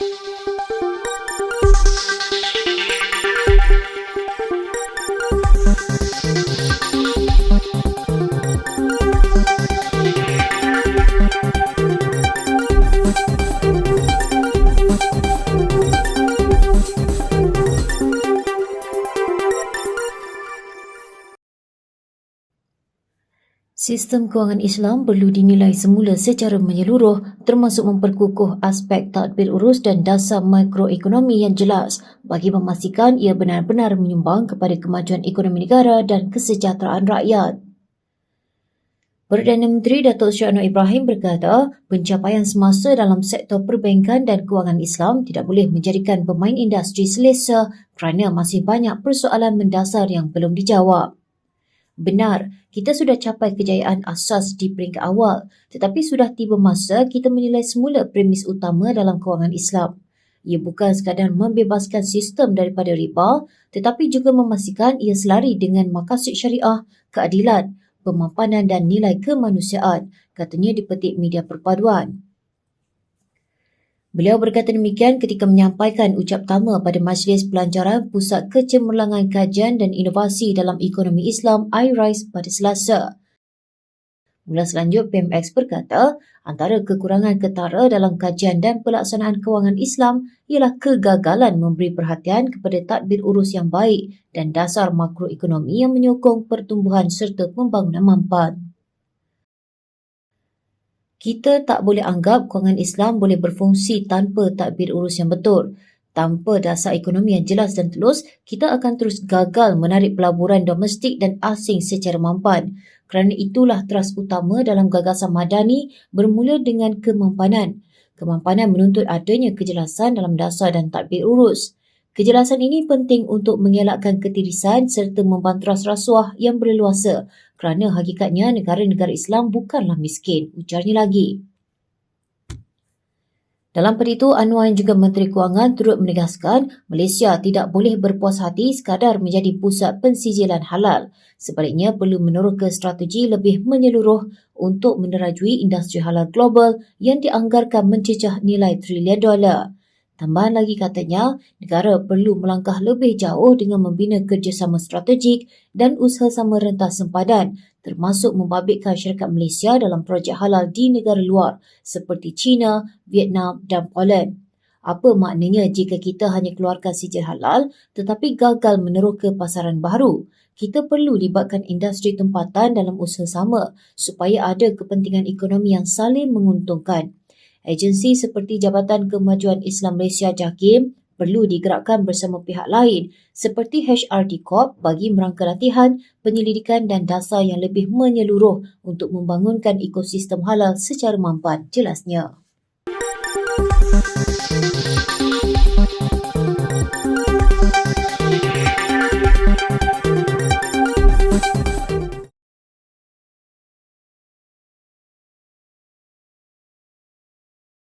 Música Sistem kewangan Islam perlu dinilai semula secara menyeluruh termasuk memperkukuh aspek tadbir urus dan dasar makroekonomi yang jelas bagi memastikan ia benar-benar menyumbang kepada kemajuan ekonomi negara dan kesejahteraan rakyat. Perdana Menteri Datuk Seri Anwar Ibrahim berkata, pencapaian semasa dalam sektor perbankan dan kewangan Islam tidak boleh menjadikan pemain industri selesa kerana masih banyak persoalan mendasar yang belum dijawab. Benar, kita sudah capai kejayaan asas di peringkat awal, tetapi sudah tiba masa kita menilai semula premis utama dalam kewangan Islam. Ia bukan sekadar membebaskan sistem daripada riba, tetapi juga memastikan ia selari dengan makasid syariah, keadilan, pemapanan dan nilai kemanusiaan, katanya di petik media perpaduan. Beliau berkata demikian ketika menyampaikan ucap tama pada Majlis Pelancaran Pusat Kecemerlangan Kajian dan Inovasi dalam Ekonomi Islam iRISE pada Selasa. Mula selanjut, PMX berkata, antara kekurangan ketara dalam kajian dan pelaksanaan kewangan Islam ialah kegagalan memberi perhatian kepada tadbir urus yang baik dan dasar makroekonomi yang menyokong pertumbuhan serta pembangunan mampan kita tak boleh anggap kewangan Islam boleh berfungsi tanpa takbir urus yang betul. Tanpa dasar ekonomi yang jelas dan telus, kita akan terus gagal menarik pelaburan domestik dan asing secara mampan. Kerana itulah teras utama dalam gagasan madani bermula dengan kemampanan. Kemampanan menuntut adanya kejelasan dalam dasar dan takbir urus. Kejelasan ini penting untuk mengelakkan ketirisan serta membanteras rasuah yang berleluasa kerana hakikatnya negara-negara Islam bukanlah miskin, ujarnya lagi. Dalam pada itu, Anwar yang juga Menteri Kewangan turut menegaskan Malaysia tidak boleh berpuas hati sekadar menjadi pusat pensijilan halal. Sebaliknya, perlu meneroka strategi lebih menyeluruh untuk menerajui industri halal global yang dianggarkan mencecah nilai trilion dolar. Tambahan lagi katanya, negara perlu melangkah lebih jauh dengan membina kerjasama strategik dan usaha sama rentas sempadan termasuk membabitkan syarikat Malaysia dalam projek halal di negara luar seperti China, Vietnam dan Poland. Apa maknanya jika kita hanya keluarkan sijil halal tetapi gagal meneroka pasaran baru? Kita perlu libatkan industri tempatan dalam usaha sama supaya ada kepentingan ekonomi yang saling menguntungkan. Agensi seperti Jabatan Kemajuan Islam Malaysia JAKIM perlu digerakkan bersama pihak lain seperti HRD Corp bagi merangka latihan, penyelidikan dan dasar yang lebih menyeluruh untuk membangunkan ekosistem halal secara mampan, jelasnya.